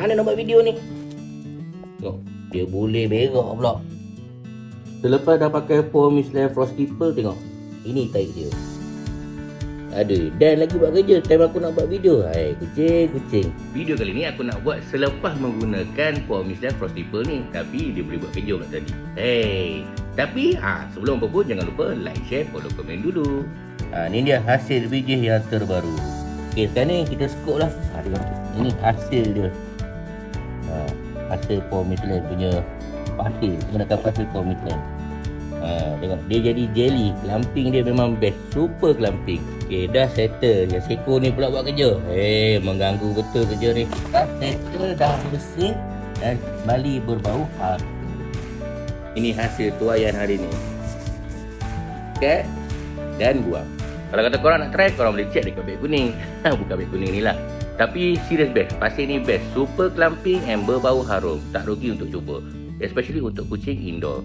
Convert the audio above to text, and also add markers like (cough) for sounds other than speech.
Mana nak buat video ni? Tengok, dia boleh berak pula. Selepas dah pakai Paul Michelin Frosty Pearl, tengok. Ini taik dia. Aduh, dan lagi buat kerja time aku nak buat video. Hai, kucing, kucing. Video kali ni aku nak buat selepas menggunakan Paul Michelin Frosty Pearl ni. Tapi dia boleh buat kerja pula tadi. Hey, tapi ha, sebelum apa pun jangan lupa like, share, follow, komen dulu. Ha, ni dia hasil biji yang terbaru. Okey, sekarang ni kita skop lah. Ha. Ini hasil dia. Hasil Paul Michelin punya pasir. Menggunakan pasir Paul Michelin. Ha, tengok dia jadi jelly. Clamping dia memang best. Super clamping. Okey, dah settle. Yang seko ni pula buat kerja. Eh, mengganggu betul kerja ni. Dah settle, dah bersih dan kembali berbau harum. Ini hasil tuayan hari ni. Kat dan buang. Kalau kata korang nak try, korang boleh check dekat beg kuning. (laughs) Bukan beg kuning ni lah. Tapi serious best. Pasir ni best. Super clamping and berbau harum. Tak rugi untuk cuba. Especially untuk kucing indoor.